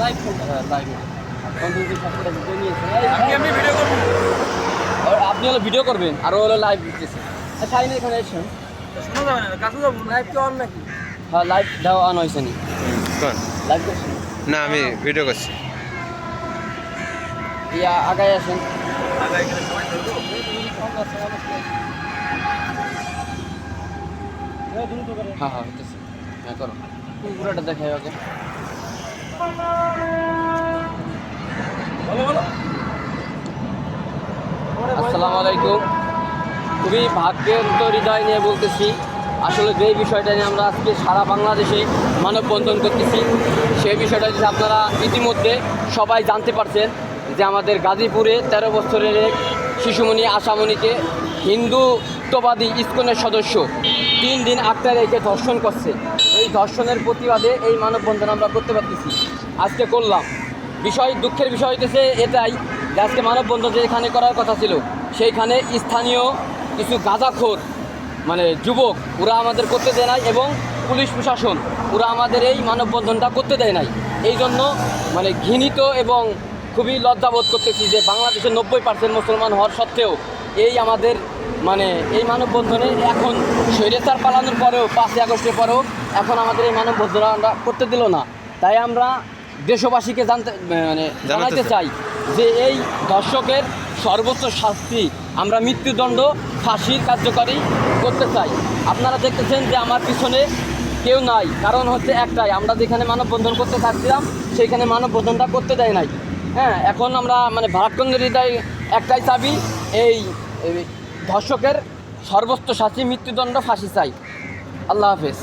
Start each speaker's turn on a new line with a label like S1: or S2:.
S1: Live হ্যাঁ live continue সাতটা video নিয়েছে
S2: আমি আমি ভিডিও করব।
S1: আর আপনি হলো ভিডিও করবেন আর ও হলো লাইভ দিতেছে। সাইন এখানে এসেছেন
S2: শোনা। যাবে না কাছে যাব।
S1: লাইভ কি অন নাকি? হ্যাঁ লাইভ দেওয়া অন হয়েছে নি।
S3: কোন?
S1: লাইভ করছেন
S3: না। আমি ভিডিও করছি।
S1: ইয়া আগায় আসেন।
S2: আগে এখানে সবাই ধরবো?
S1: হ্যাঁ হ্যাঁ হ্যাঁ করো। পুরোটা দেখাই ওকে আসসালামু আলাইকুম। খুবই ভাগ্যের তো হৃদয় নিয়ে বলতেছি। আসলে যে বিষয়টা নিয়ে আমরা আজকে সারা বাংলাদেশে মানববন্ধন করতেছি সেই বিষয়টা যদি আপনারা ইতিমধ্যে সবাই জানতে পারছেন যে আমাদের গাজীপুরে তেরো বছরের এক শিশুমণি আশামণিকে হিন্দুত্ববাদী ইস্কনের সদস্য তিন দিন আটটা রেখে ধর্ষণ করছে। এই ধর্ষণের প্রতিবাদে এই মানববন্ধন আমরা করতে পারতেছি। আজকে করলাম। বিষয়, দুঃখের বিষয় হইতেছে এটাই যে আজকে মানববন্ধন যেখানে করার কথা ছিল, সেইখানে স্থানীয় কিছু গাঁজাখোর মানে যুবক, ওরা আমাদের করতে দেয় নাই এবং পুলিশ প্রশাসন, ওরা আমাদের এই মানববন্ধনটা করতে দেয় নাই। এই জন্য মানে ঘৃণিত এবং খুবই লজ্জাবোধ করতেছি যে বাংলাদেশের নব্বই পার্সেন্ট মুসলমান হওয়ার সত্ত্বেও এই আমাদের মানে এই মানববন্ধনে এখন স্বৈরাচার পালানোর পরেও, পাঁচই আগস্টের পরেও এখন আমাদের এই মানববন্ধন আমরা করতে দিল না। তাই আমরা দেশবাসীকে জানতে মানে জানাতে চাই। যে এই দর্শকের সর্বোচ্চ শাস্তি আমরা মৃত্যুদণ্ড ফাঁসির কার্যকরী করতে চাই। আপনারা দেখতেছেন যে আমার পিছনে কেউ নাই। কারণ হচ্ছে একটাই আমরা যেখানে মানববন্ধন করতে চাচ্ছিলাম সেইখানে মানববন্ধনটা করতে দেয় নাই। হ্যাঁ এখন আমরা মানে ভারাক্রান্ত হৃদয় একটাই চাবি এই এই ধর্ষকের সর্বোচ্চ শাস্তি মৃত্যুদণ্ড ফাঁসি চাই। আল্লাহ হাফেজ।